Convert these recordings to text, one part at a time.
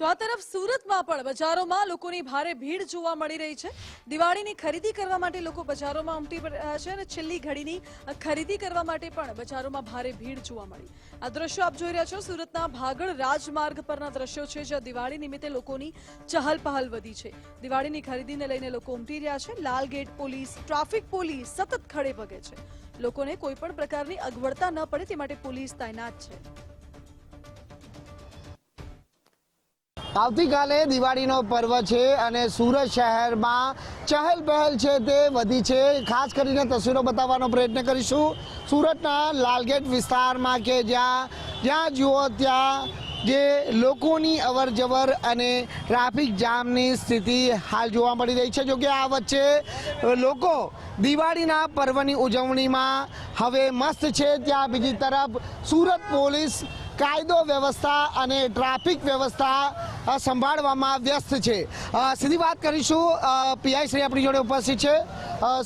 તો આ તરફ સુરતમાં પણ બજારોમાં લોકોની ભારે ભીડ જોવા મળી રહી છે. દિવાળીની ખરીદી કરવા માટે લોકો બજારોમાં ઉમટી પડ્યા છે અને છેલ્લી ઘડીની ખરીદી કરવા માટે પણ બજારોમાં ભારે ભીડ જોવા મળી. આ દ્રશ્યો આપ જોઈ રહ્યા છો. સુરતના ભાગળ રાજમાર્ગ પરના દ્રશ્યો છે, જ્યાં દિવાળી નિમિત્તે લોકોની ચહલ પહલ વધી છે. દિવાળીની ખરીદીને લઈને લોકો ઉમટી રહ્યા છે. Lal gate police, traffic police સતત ખડે પગે છે. લોકોને કોઈ પણ પ્રકારની અગવડતા ન પડે, તે માટે પોલીસ તૈનાત છે. આવતીકાલે દિવાળીનો પર્વ છે અને સુરત શહેરમાં ચહલ પહેલ છે તે વધી છે. ખાસ કરીને તસવીરો બતાવવાનો પ્રયત્ન કરીશું. સુરતના લાલગેટ વિસ્તારમાં કે જ્યાં જ્યાં જુઓ ત્યાં જે લોકોની અવર જવર અને ટ્રાફિક જામની સ્થિતિ હાલ જોવા મળી રહી છે. જોકે આ વચ્ચે લોકો દિવાળીના પર્વની ઉજવણીમાં હવે મસ્ત છે. ત્યાં બીજી તરફ સુરત પોલીસ કાયદો વ્યવસ્થા અને ટ્રાફિક વ્યવસ્થા સંભાળવામાં વ્યસ્ત છે. સીધી વાત કરીશું પીઆઈ શ્રી આપણી જોડે ઉપસ્થિત છે.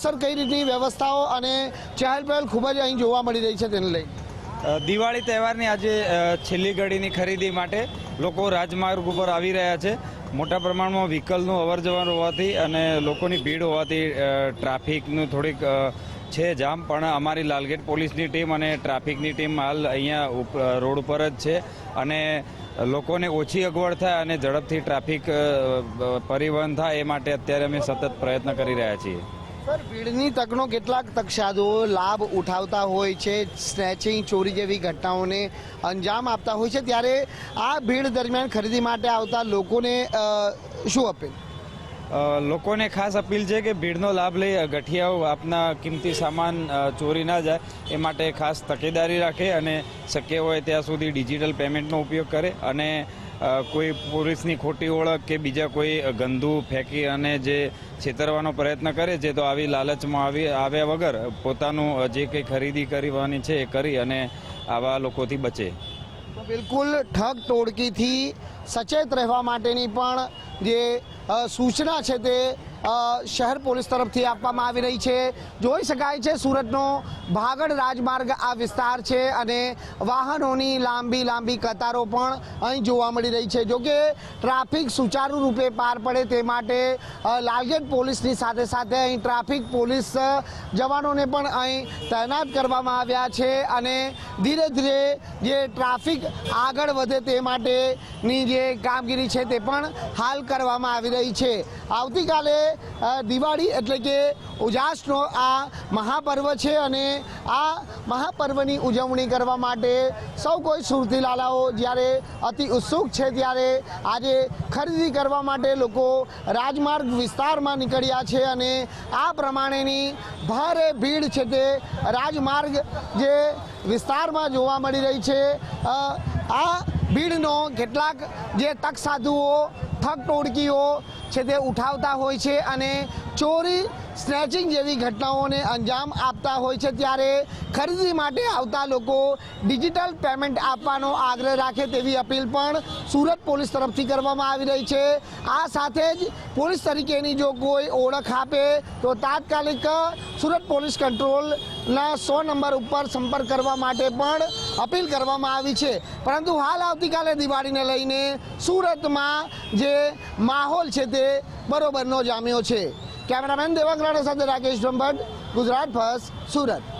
સર, કઈ રીતની વ્યવસ્થાઓ અને ચહેલ પહેલ ખૂબ જ અહીં જોવા મળી રહી છે તેને લઈ? દિવાળી તહેવારની આજે છેલ્લી ઘડીની ખરીદી માટે લોકો રાજમાર્ગ ઉપર આવી રહ્યા છે. મોટા પ્રમાણમાં વ્હીકલનું અવર જવર હોવાથી અને લોકોની ભીડ હોવાથી ટ્રાફિકનું થોડીક છે જામ, પણ અમારી લાલગેટ પોલીસની ટીમ અને ટ્રાફિકની ટીમ હાલ અહીંયા રોડ ઉપર જ છે અને લોકોને ઓછી અગવડ થાય અને ઝડપથી ટ્રાફિક પરિવહન થાય એ માટે અત્યારે અમે સતત પ્રયત્ન કરી રહ્યા છીએ. સર, ભીડની તકનો કેટલાક તકસાદો લાભ ઉઠાવતા હોય છે, સ્નેચિંગ, ચોરી જેવી ઘટનાઓને અંજામ આપતા હોય છે. ત્યારે આ ભીડ દરમિયાન ખરીદી માટે આવતા લોકોને શું અપીલ? લોકોને ખાસ અપીલ છે કે ભીડનો લાભ લઈ ગઠિયાઓ આપના કિંમતી સામાન ચોરી ના જાય, એ માટે ખાસ તકેદારી રાખે અને શક્ય હોય ત્યાં સુધી ડિજિટલ પેમેન્ટનો ઉપયોગ કરે અને કોઈ પોલીસની ખોટી ઓળખ કે બીજા કોઈ ગંદુ ફેંકી અને જે છેતરવાનો પ્રયત્ન કરે છે, તો આવી લાલચમાં આવી, આવ્યા વગર પોતાનું જે કંઈ ખરીદી કરવાની છે એ કરી અને આવા લોકોથી બચે. બિલકુલ ઠગ ટોળકીથી સચેત રહેવા માટેની પણ જે સૂચના છે તે શહેર પોલીસ તરફથી આપવામાં આવી રહી છે. જોઈ શકાય છે સુરતનો ભાગળ રાજમાર્ગ આ વિસ્તાર છે અને વાહનોની લાંબી લાંબી કતારો પણ અહીં જોવા મળી રહી છે. જોકે ટ્રાફિક સુચારુ રૂપે પાર પડે તે માટે લાલગેટ પોલીસની સાથે સાથે અહીં ટ્રાફિક પોલીસ જવાનોને પણ અહીં તૈનાત કરવામાં આવ્યા છે અને ધીરે ધીરે જે ટ્રાફિક આગળ વધે તે માટેની જે કામગીરી છે તે પણ હાલ કરવામાં આવી રહી છે. આવતીકાલે દિવાળી એટલે કે ઉજાસનો આ મહાપર્વ છે અને આ મહાપર્વની ઉજવણી કરવા માટે સૌ કોઈ સુરતીલાલાઓ જ્યારે અતિ ઉત્સુક છે ત્યારે આજે ખરીદી કરવા માટે લોકો રાજમાર્ગ વિસ્તારમાં નીકળ્યા છે અને આ પ્રમાણેની ભારે ભીડ છે તે રાજમાર્ગ જે વિસ્તારમાં જોવા મળી રહી છે. આ ભીડનો કેટલાક જે તક સાધુઓ ઠગ ટોળકીઓ છે તે ઉઠાવતા હોય છે અને ચોરી સ્નેચિંગ જેવી ઘટનાઓને અંજામ આપતા હોય છે ત્યારે ખરીદી માટે આવતા લોકો ડિજિટલ પેમેન્ટ આપવાનો આગ્રહ રાખે તેવી અપીલ પણ સુરત પોલીસ તરફથી કરવામાં આવી રહી છે. આ સાથે જ પોલીસ તરીકેની જો કોઈ ઓળખ આપે તો તાત્કાલિક સુરત પોલીસ કંટ્રોલના સો નંબર ઉપર સંપર્ક કરવા માટે પણ અપીલ કરવામાં આવી છે. પરંતુ હાલ આવતીકાલે દિવાળીને લઈને સુરતમાં જે માહોલ છે તે બરોબરનો જામ્યો છે. કેમેરામેન દેવાંગ રાણા સાથે રાકેશ ભંભટ ગુજરાત ફર્સ્ટ સુરત